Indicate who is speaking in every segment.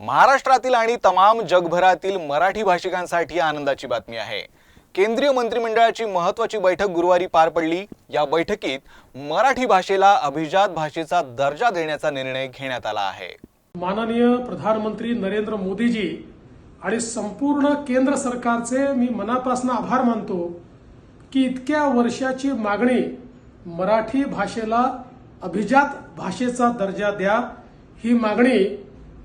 Speaker 1: महाराष्ट्रातील आणि तमाम जगभरातील मराठी भाषिकांसाठी आनंदाची बातमी आहे. केंद्रीय मंत्रिमंडळाची महत्वाची बैठक गुरुवारी पार पडली. या बैठकीत मराठी भाषेला अभिजात भाषेचा दर्जा देण्याचा निर्णय घेण्यात आला आहे.
Speaker 2: माननीय प्रधानमंत्री नरेंद्र मोदीजी आणि संपूर्ण केंद्र सरकारचे मी मनापासून आभार मानतो की इतक्या वर्षाची मागणी मराठी भाषेला अभिजात भाषेचा दर्जा द्या ही मागणी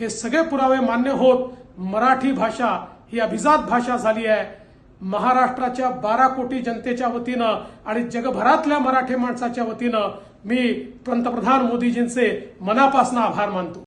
Speaker 2: हे सगळे पुरावे मान्य होत मराठी भाषा ही अभिजात भाषा झाली आहे. महाराष्ट्राच्या बारा कोटी जनतेच्या वतीनं आणि जगभरातल्या मराठी माणसाच्या वतीनं मी पंतप्रधान मोदीजींचे मनापासून आभार मानतो.